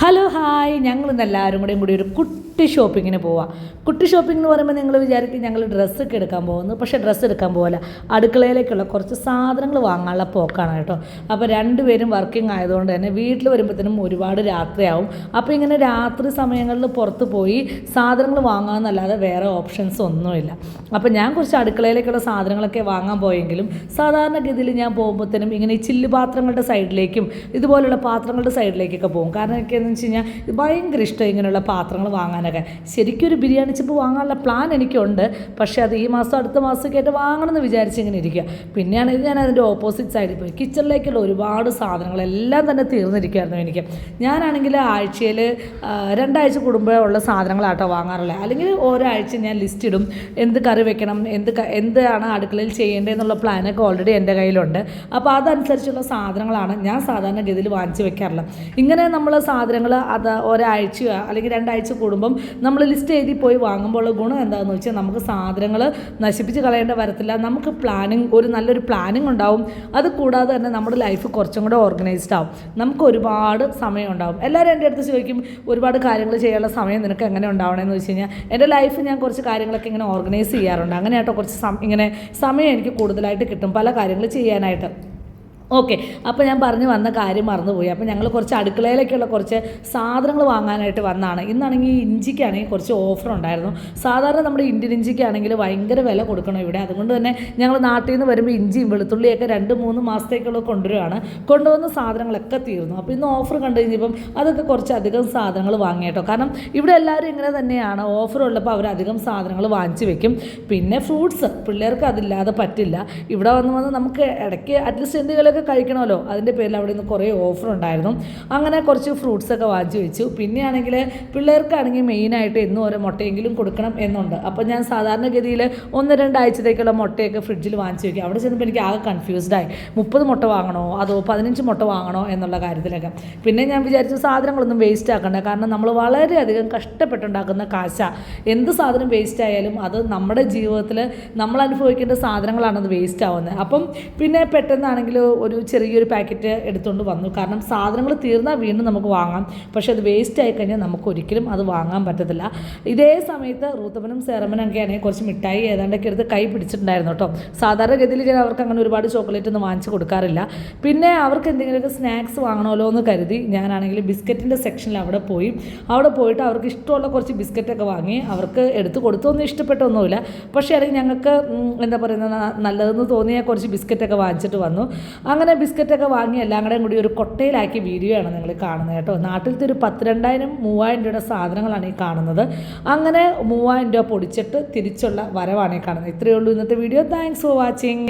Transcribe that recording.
Hello hi. ഞങ്ങൾ ഇന്ന് എല്ലാവരും കൂടെയും കൂടി ഒരു കുട്ടി ഷോപ്പിങ്ങിന് പോവാം. കുട്ടി ഷോപ്പിംഗ് എന്ന് പറയുമ്പോൾ നിങ്ങൾ വിചാരിക്കും ഞങ്ങൾ ഡ്രസ്സൊക്കെ എടുക്കാൻ പോകുന്നു. പക്ഷേ ഡ്രസ്സ് എടുക്കാൻ പോകില്ല അടുക്കളയിലേക്കുള്ള കുറച്ച് സാധനങ്ങൾ വാങ്ങാനുള്ള പോക്കാണ് കേട്ടോ. അപ്പോൾ രണ്ടുപേരും വർക്കിംഗ് ആയതുകൊണ്ട് തന്നെ വീട്ടിൽ വരുമ്പോഴത്തേനും ഒരുപാട് രാത്രിയാവും. അപ്പോൾ ഇങ്ങനെ രാത്രി സമയങ്ങളിൽ പുറത്ത് പോയി സാധനങ്ങൾ വാങ്ങാമെന്നല്ലാതെ വേറെ ഓപ്ഷൻസ് ഒന്നുമില്ല. അപ്പോൾ ഞാൻ കുറച്ച് അടുക്കളയിലേക്കുള്ള സാധനങ്ങളൊക്കെ വാങ്ങാൻ പോയെങ്കിലും സാധാരണഗതിയിൽ ഞാൻ പോകുമ്പോഴത്തേനും ഇങ്ങനെ ചില്ല് പാത്രങ്ങളുടെ സൈഡിലേക്കും ഇതുപോലുള്ള പാത്രങ്ങളുടെ സൈഡിലേക്കൊക്കെ പോകും. കാരണം എന്ന് വെച്ച് കഴിഞ്ഞാൽ ഭയങ്കര ഇഷ്ടം ഇങ്ങനെയുള്ള പാത്രങ്ങൾ വാങ്ങാനൊക്കെ. ശരിക്കും ഒരു ബിരിയാണി ചിപ്പ് വാങ്ങാനുള്ള പ്ലാൻ എനിക്കുണ്ട്. പക്ഷേ അത് ഈ മാസം അടുത്ത മാസമൊക്കെ ആയിട്ട് വാങ്ങണമെന്ന് വിചാരിച്ച് ഇങ്ങനെ ഇരിക്കുക പിന്നെയാണെങ്കിൽ ഞാൻ അതിന്റെ ഓപ്പോസിറ്റ് സൈഡിൽ പോയി. കിച്ചണിലേക്കുള്ള ഒരുപാട് സാധനങ്ങളെല്ലാം തന്നെ തീർന്നിരിക്കുമായിരുന്നു എനിക്ക്. ഞാനാണെങ്കിൽ ആഴ്ചയിൽ രണ്ടാഴ്ച കൂടുമ്പോഴുള്ള സാധനങ്ങളാട്ടോ വാങ്ങാറുള്ളത് അല്ലെങ്കിൽ ഒരാഴ്ച ഞാൻ ലിസ്റ്റ് ഇടും. എന്ത് കറി വെക്കണം എന്ത് എന്താണ് അടുക്കളയിൽ ചെയ്യേണ്ടതെന്നുള്ള പ്ലാനൊക്കെ ഓൾറെഡി എന്റെ കയ്യിലുണ്ട്. അപ്പോൾ അതനുസരിച്ചുള്ള സാധനങ്ങളാണ് ഞാൻ സാധാരണ ഗതിയിൽ വാങ്ങിച്ച് വെക്കാറുള്ളത്. ഇങ്ങനെ നമ്മൾ സാധനങ്ങൾ അത് ഒരാഴ്ച അല്ലെങ്കിൽ രണ്ടാഴ്ച കൂടുമ്പം നമ്മൾ ലിസ്റ്റ് എഴുതി പോയി വാങ്ങുമ്പോൾ ഗുണം എന്താണെന്ന് വെച്ചാൽ നമുക്ക് സാധനങ്ങൾ നശിപ്പിച്ച് കളയേണ്ട വരത്തില്ല. നമുക്ക് പ്ലാനിങ് ഒരു നല്ലൊരു പ്ലാനിങ് ഉണ്ടാവും. അത് കൂടാതെ തന്നെ നമ്മുടെ ലൈഫ് കുറച്ചും കൂടെ ഓർഗനൈസ്ഡ് ആവും. നമുക്ക് ഒരുപാട് സമയം ഉണ്ടാവും. എല്ലാവരും എന്റെ അടുത്ത് ചോദിക്കും ഒരുപാട് കാര്യങ്ങൾ ചെയ്യാനുള്ള സമയം നിനക്ക് എങ്ങനെ ഉണ്ടാവണമെന്ന് വെച്ച് കഴിഞ്ഞാൽ എന്റെ ലൈഫ് ഞാൻ കുറച്ച് കാര്യങ്ങളൊക്കെ ഇങ്ങനെ ഓർഗനൈസ് ചെയ്യാറുണ്ട്. അങ്ങനെ കേട്ടോ കുറച്ച് ഇങ്ങനെ സമയം എനിക്ക് കൂടുതലായിട്ട് കിട്ടും. പല കാര്യങ്ങൾ ചെയ്യാനായിട്ട്. ഓക്കെ. അപ്പോൾ ഞാൻ പറഞ്ഞു വന്ന കാര്യം മറന്നുപോയി. അപ്പോൾ ഞങ്ങൾ കുറച്ച് അടുക്കളയിലേക്കുള്ള കുറച്ച് സാധനങ്ങൾ വാങ്ങാനായിട്ട് വന്നതാണ് ഇന്നാണെങ്കിൽ ഇഞ്ചിക്കാണെങ്കിൽ കുറച്ച് ഓഫർ ഉണ്ടായിരുന്നു. സാധാരണ നമ്മുടെ ഇന്ത്യൻ ഇഞ്ചിക്കാണെങ്കിൽ ഭയങ്കര വില കൊടുക്കണം ഇവിടെ. അതുകൊണ്ട് തന്നെ ഞങ്ങൾ നാട്ടിൽ നിന്ന് വരുമ്പോൾ ഇഞ്ചിയും വെളുത്തുള്ളിയൊക്കെ രണ്ട് മൂന്ന് മാസത്തേക്കുള്ള കൊണ്ടുവരികയാണ് കൊണ്ടുവന്ന സാധനങ്ങളൊക്കെ തീർന്നു. അപ്പോൾ ഇന്ന് ഓഫർ കണ്ടു കഴിഞ്ഞപ്പം അതൊക്കെ കുറച്ച് അധികം സാധനങ്ങൾ വാങ്ങിയിട്ടോ. കാരണം ഇവിടെ എല്ലാവരും ഇങ്ങനെ തന്നെയാണ്. ഓഫർ ഉള്ളപ്പോൾ അവർ അധികം സാധനങ്ങൾ വാങ്ങിച്ച് വെക്കും. പിന്നെ ഫ്രൂട്ട്സ് പിള്ളേർക്ക് അതില്ലാതെ പറ്റില്ല. ഇവിടെ വന്ന് വന്ന് നമുക്ക് ഇടയ്ക്ക് അറ്റ്ലീസ്റ്റ് എന്തെങ്കിലുമൊക്കെ കഴിക്കണമല്ലോ. അതിന്റെ പേരിൽ അവിടെ നിന്ന് കുറേ ഓഫർ ഉണ്ടായിരുന്നു. അങ്ങനെ കുറച്ച് ഫ്രൂട്ട്സൊക്കെ വാങ്ങിച്ച് വെച്ചു. പിന്നെയാണെങ്കിൽ പിള്ളേർക്കാണെങ്കിൽ മെയിനായിട്ട് എന്നും ഓരോ മുട്ടയെങ്കിലും കൊടുക്കണം എന്നുണ്ട്. അപ്പോൾ ഞാൻ സാധാരണഗതിയിൽ ഒന്ന് രണ്ടാഴ്ചത്തേക്കുള്ള മുട്ടയൊക്കെ ഫ്രിഡ്ജിൽ വാങ്ങിച്ച് വെക്കും. അവിടെ ചെന്നപ്പോൾ എനിക്ക് ആകെ കൺഫ്യൂസ്ഡായി മുപ്പത് മുട്ട വാങ്ങണോ? അതോ പതിനഞ്ച് മുട്ട വാങ്ങണോ? എന്നുള്ള കാര്യത്തിലൊക്കെ. പിന്നെ ഞാൻ വിചാരിച്ചു സാധനങ്ങളൊന്നും വേസ്റ്റ് ആക്കണ്ട. കാരണം നമ്മൾ വളരെയധികം കഷ്ടപ്പെട്ടുണ്ടാക്കുന്ന കാശ. എന്ത് സാധനം വേസ്റ്റ് ആയാലും അത് നമ്മുടെ ജീവിതത്തിൽ നമ്മൾ അനുഭവിക്കേണ്ട സാധനങ്ങളാണ് അത് വേസ്റ്റ് ആവുന്നത്. അപ്പം പിന്നെ പെട്ടെന്നാണെങ്കിൽ ഒരു ചെറിയൊരു പാക്കറ്റ് എടുത്തുകൊണ്ട് വന്നു. കാരണം സാധനങ്ങൾ തീർന്നാൽ വീണ്ടും നമുക്ക് വാങ്ങാം. പക്ഷെ അത് വേസ്റ്റ് ആയി കഴിഞ്ഞാൽ നമുക്ക് ഒരിക്കലും അത് വാങ്ങാൻ പറ്റത്തില്ല. ഇതേ സമയത്ത് റൂത്തപ്പനും സേറമനും ഒക്കെ ആണെങ്കിൽ കുറച്ച് മിഠായി ഏതാണ്ടൊക്കെ എടുത്ത് കൈ പിടിച്ചിട്ടുണ്ടായിരുന്നു കേട്ടോ. സാധാരണഗതിയിൽ ഞാൻ അവർക്ക് അങ്ങനെ ഒരുപാട് ചോക്ലേറ്റ് ഒന്നും വാങ്ങിച്ച് കൊടുക്കാറില്ല. പിന്നെ അവർക്ക് എന്തെങ്കിലുമൊക്കെ സ്നാക്സ് വാങ്ങണമല്ലോ എന്ന് കരുതി ഞാനാണെങ്കിൽ ബിസ്ക്കറ്റിന്റെ സെക്ഷനിൽ അവിടെ പോയി. അവിടെ പോയിട്ട് അവർക്ക് ഇഷ്ടമുള്ള കുറച്ച് ബിസ്ക്കറ്റൊക്കെ വാങ്ങി അവർക്ക് എടുത്ത് കൊടുത്തൊന്നും ഇഷ്ടപ്പെട്ടൊന്നുമില്ല പക്ഷേ അല്ലെങ്കിൽ ഞങ്ങൾക്ക് എന്താ പറയുന്നത് നല്ലതെന്ന് തോന്നിയ കുറച്ച് ബിസ്ക്കറ്റൊക്കെ വാങ്ങിച്ചിട്ട് വന്നു. അങ്ങനെ ബിസ്ക്കറ്റൊക്കെ വാങ്ങി എല്ലാം കൂടെയും കൂടി ഒരു കൊട്ടയിലാക്കിയ വീഡിയോ ആണ് നിങ്ങൾ കാണുന്നത് കേട്ടോ. നാട്ടിലത്തെ ഒരു പത്തിരണ്ടായിരം മൂവായിരം രൂപയുടെ സാധനങ്ങളാണ് ഈ കാണുന്നത്. അങ്ങനെ മൂവായിരം രൂപ പൊടിച്ചിട്ട് തിരിച്ചുള്ള വരവാണ് ഈ കാണുന്നത്. ഇത്രയേ ഉള്ളൂ ഇന്നത്തെ വീഡിയോ താങ്ക്സ് ഫോർ വാച്ചിങ്